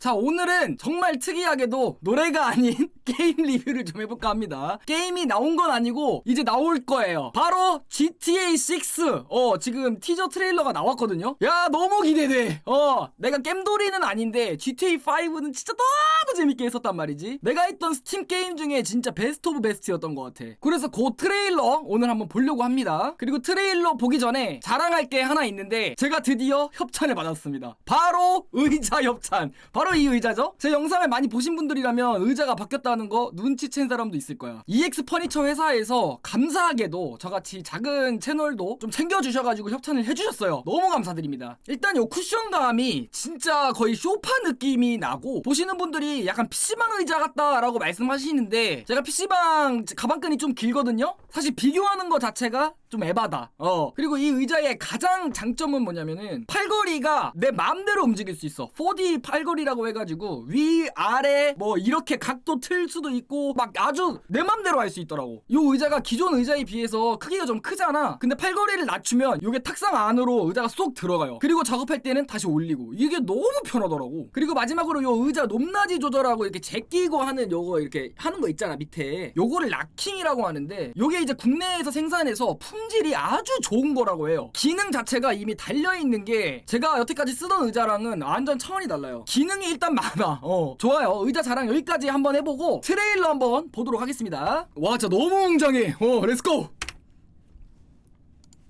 자, 오늘은 정말 특이하게도 노래가 아닌 게임 리뷰를 좀 해볼까 합니다. 게임이 나온 건 아니고 이제 나올 거예요. 바로 GTA 6. 어, 지금 티저 트레일러가 나왔거든요. 야, 너무 기대돼. 어, 내가 겜돌이는 아닌데 GTA 5는 진짜 너무 재밌게 했었단 말이지. 내가 했던 스팀 게임 중에 진짜 베스트 오브 베스트였던 것 같아. 그래서 그 트레일러 오늘 한번 보려고 합니다. 그리고 트레일러 보기 전에 자랑할 게 하나 있는데 제가 드디어 협찬을 받았습니다. 바로 의자 협찬. 바로 이 의자죠? 제 영상을 많이 보신 분들이라면 의자가 바뀌었다는 거 눈치챈 사람도 있을 거야. EX 퍼니처 회사에서 감사하게도 저같이 작은 채널도 좀 챙겨주셔가지고 협찬을 해주셨어요. 너무 감사드립니다. 일단 요 쿠션감이 진짜 거의 쇼파 느낌이 나고 보시는 분들이 약간 PC방 의자 같다라고 말씀하시는데 제가 PC방 가방끈이 좀 길거든요? 사실 비교하는 거 자체가 좀 에바다. 어. 그리고 이 의자의 가장 장점은 뭐냐면은 팔걸이가 내 마음대로 움직일 수 있어. 4D 팔걸이라고 해가지고 위, 아래 뭐 이렇게 각도 틀 수도 있고 막 아주 내 맘대로 할 수 있더라고. 이 의자가 기존 의자에 비해서 크기가 좀 크잖아. 근데 팔걸이를 낮추면 이게 탁상 안으로 의자가 쏙 들어가요. 그리고 작업할 때는 다시 올리고 이게 너무 편하더라고. 그리고 마지막으로 이 의자 높낮이 조절하고 이렇게 제끼고 하는 요거 이렇게 하는 거 있잖아 밑에. 요거를 락킹이라고 하는데 요게 이제 국내에서 생산해서 품질이 아주 좋은 거라고 해요. 기능 자체가 이미 달려 있는 게 제가 여태까지 쓰던 의자랑은 완전 차원이 달라요. 기능이 일단 많아. 어, 좋아요. 의자 자랑 여기까지 한번 해보고 트레일러 한번 보도록 하겠습니다. 와, 진짜 너무 웅장해. 어, 렛츠고.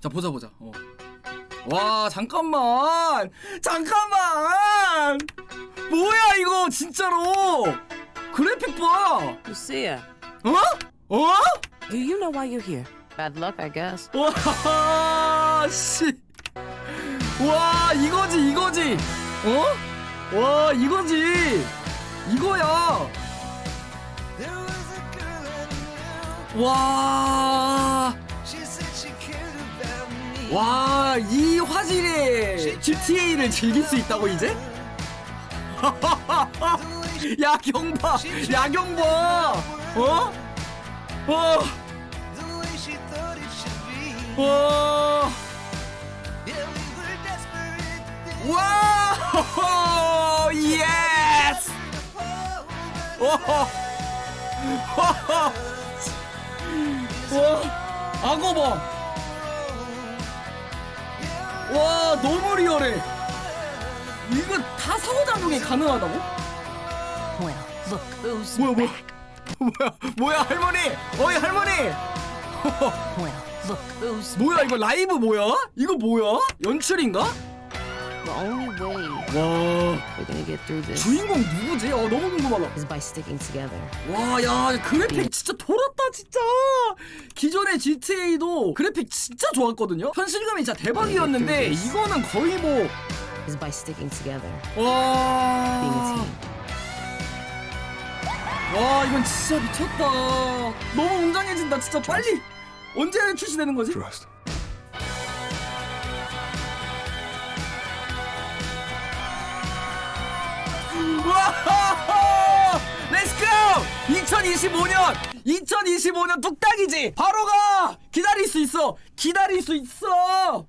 자, 보자 보자. 어. 와, 잠깐만. 잠깐만. 뭐야 이거 진짜로. 그래픽 봐. Lucia, 어? 어? do you know why you're here? Bad luck, I guess. 와, 씨. 와, 이거지, 이거지. 어? 와, 이거지. 이거야. 와. 와, 이 화질의 GTA를 즐길 수 있다고 이제? 야경 봐. 야경 봐. 어? 어. Should be. 와. 와! 예스! 와! 와! 악어 봐! 와, 너무 리얼해! 이거 다 사고작용이 가능하다고? Well, look who's 뭐야, 뭐야? 뭐야, 뭐야, 할머니! 어이, 할머니! well, look who's 뭐야, 이거 라이브 뭐야? 이거 뭐야? 연출인가? The only way 와, we're gonna get through this 주인공 누구지? 어, 너무 궁금하다. is by sticking together. 와, 야, 그래픽 진짜 돌았다, 진짜. 기존의 GTA도 그래픽 진짜 좋았거든요. 현실감이 진짜 대박이었는데 이거는 거의 뭐 Is by sticking together, 와. being a team. 와, 이건 진짜 미쳤다. 너무 웅장해진다, 진짜 빨리. 언제 출시되는 거지? Trust. 렛츠고! 2025년! 2025년 뚝딱이지! 바로 가! 기다릴 수 있어! 기다릴 수 있어!